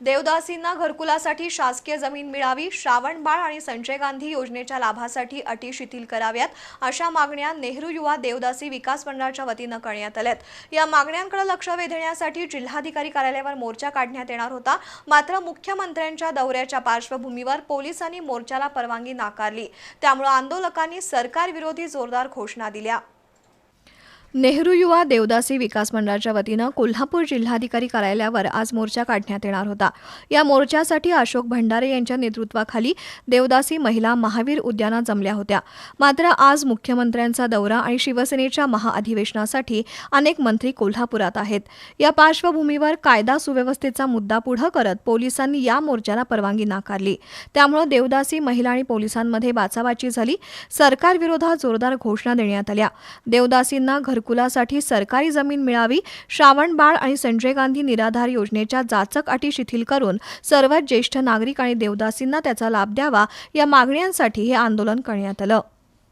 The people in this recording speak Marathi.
देवदासींना घरकुलासाठी शासकीय जमीन मिळावी श्रावणबाळ आणि संजय गांधी योजनेच्या लाभासाठी अटी शिथिल कराव्यात अशा मागण्या नेहरू युवा देवदासी विकास मंडळाच्या वतीनं करण्यात आल्यात. या मागण्यांकडे लक्ष वेधण्यासाठी जिल्हाधिकारी कार्यालयावर मोर्चा काढण्यात येणार होता. मात्र मुख्यमंत्र्यांच्या दौऱ्याच्या पार्श्वभूमीवर पोलिसांनी मोर्चाला परवानगी नाकारली. त्यामुळे आंदोलकांनी सरकारविरोधी जोरदार घोषणा दिल्या. नेहरू युवा देवदासी विकास मंडळाच्या वतीनं कोल्हापूर जिल्हाधिकारी कार्यालयावर आज मोर्चा काढण्यात येणार होता. या मोर्चासाठी अशोक भंडारे यांच्या नेतृत्वाखाली देवदासी महिला महावीर उद्यानात जमल्या होत्या. मात्र आज मुख्यमंत्र्यांचा दौरा आणि शिवसेनेच्या महाअधिवेशनासाठी अनेक मंत्री कोल्हापुरात आहेत. या पार्श्वभूमीवर कायदा सुव्यवस्थेचा मुद्दा पुढं करत पोलिसांनी या मोर्चाला परवानगी नाकारली. त्यामुळे देवदासी महिला आणि पोलिसांमध्ये बाचाबाची झाली. सरकारविरोधात जोरदार घोषणा देण्यात आल्या. देवदासींना घर घरकुलासाठी सरकारी जमीन मिळावी श्रावणबाळ आणि संजय गांधी निराधार योजनेच्या जाचक अटी शिथिल करून सर्व ज्येष्ठ नागरिक आणि देवदासींना त्याचा लाभ द्यावा या मागण्यांसाठी हे आंदोलन करण्यात आलं.